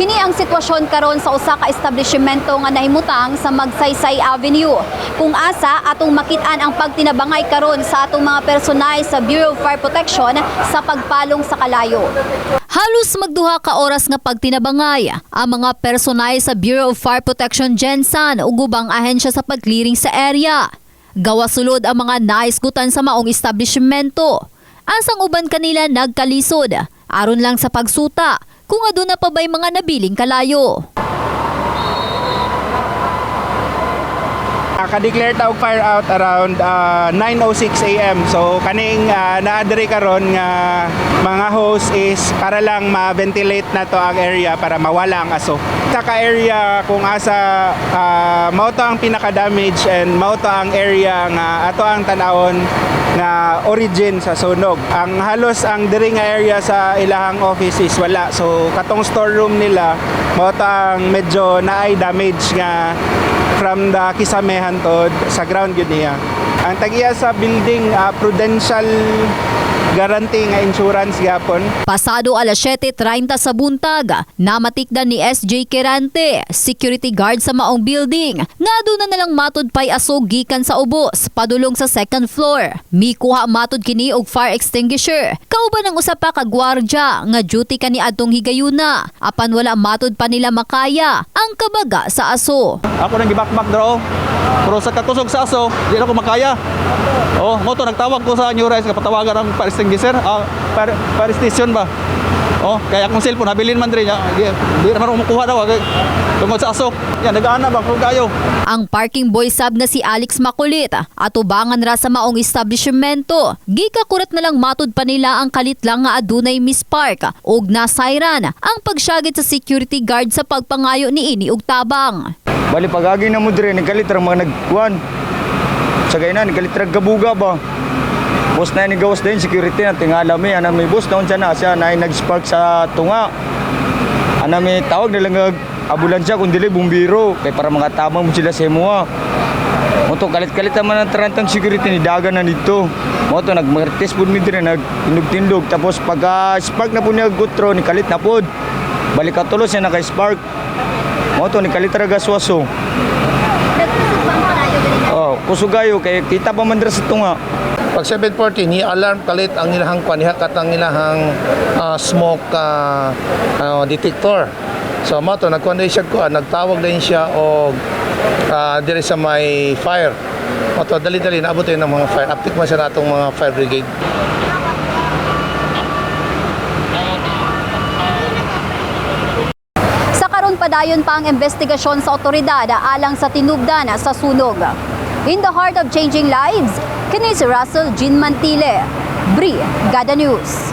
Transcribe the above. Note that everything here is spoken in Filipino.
Kini ang sitwasyon karon sa usa ka establishmento nga nahimutang sa Magsaysay Avenue. Kung asa atong makitaan ang pagtinabangay karon sa atong mga personay sa Bureau of Fire Protection sa pagpalong sa kalayo. Halos magduha ka oras nga pagtinabangay ang mga personay sa Bureau of Fire Protection Gensan ug ubang ahensya sa pag-clearing sa area. Gawa sulod ang mga naisgutan sa maong establishmento. Asang uban kanila nagkalisod aron lang sa pagsuta kung aduna pa ba'y mga nabiling kalayo. Ka-declare ta og fire out around ah, 9:06 AM. So kaning uh, naadri karon nga mga host is para lang ma-ventilate na to ang area para mawala ang aso. Sa ka area kung asa uh, mao to ang pinaka-damage and mao to ang area nga ato ang tanawon nga origin sa sunog. Ang halos ang diri nga area sa ilahang office is wala. So katong storeroom nila mao to ang medyo naay damage nga from the kisamehan to sa ground yun niya. Ang tagiya sa building ah, prudential guarantee nga insurance gyapon. Pasado alas 7.30 sa buntag, namatikdan ni SJ Kerante, security guard sa maong building, nga doon na nalang matod pay aso gikan sa ubos, padulong sa second floor. Mikuha matod kini og fire extinguisher. Kauban ang usa pa ka gwardya nga duty kani adtong higayuna, apan wala matod pa nila makaya ang kabaga sa aso. Ako nang gibakbak draw. Pero sa kakusog sa aso, di na ko makaya. Oh, mo to nagtawag ko sa New Rise nga patawagan ang fire extinguisher, ah, fire, fire station ba. Oh, kaya akong cellphone habilin man diri niya. Di, di naman ako makuha daw kay tungod sa aso. Yan nagaana ba kung kayo. Ang parking boy sab na si Alex Makulit at ubangan ra sa maong establishmento. Gikakurat na lang matud pa nila ang kalit lang nga adunay Miss Park ug nasayran ang pagsyagit sa security guard sa pagpangayo ni ini og tabang. Bali pagagi na mo dire ni kalitra mga nagkuan. Sa gayna ni kalitra gabuga ba. Boss na ni gawas din security na tingala mi ana may boss daon siya na siya na nag-spark sa tunga. Ana may tawag nila nga ambulansya kun dili bumbiro kay para mga tabang mo sila sa imuha. Moto kalit-kalit naman ang tarantang security ni dagan na dito. Moto nagmartes pud mi dire nagtindog-tindog tapos pagka spark na po niya gutro ni kalit na pod. Balik ka tulos siya naka-spark. Moto ni kalit ra gaswaso. Kusugayo kay kita pa man dira sa tunga. Pag 740, ni alarm kalit ang ilahang kwan, kat ang ilahang ah, smoke ah, ano, detector. So mo to nagkuan din siya ko, nagtawag din siya og ah, dire sa may fire. Mo to dali-dali naabot yun ng mga fire. Aptik man siya natong mga fire brigade. Sa karon padayon pa ang investigasyon sa otoridad alang sa tinubdan sa sunog. In the heart of changing lives, kini si Russell Jean Mantile, Brigada News.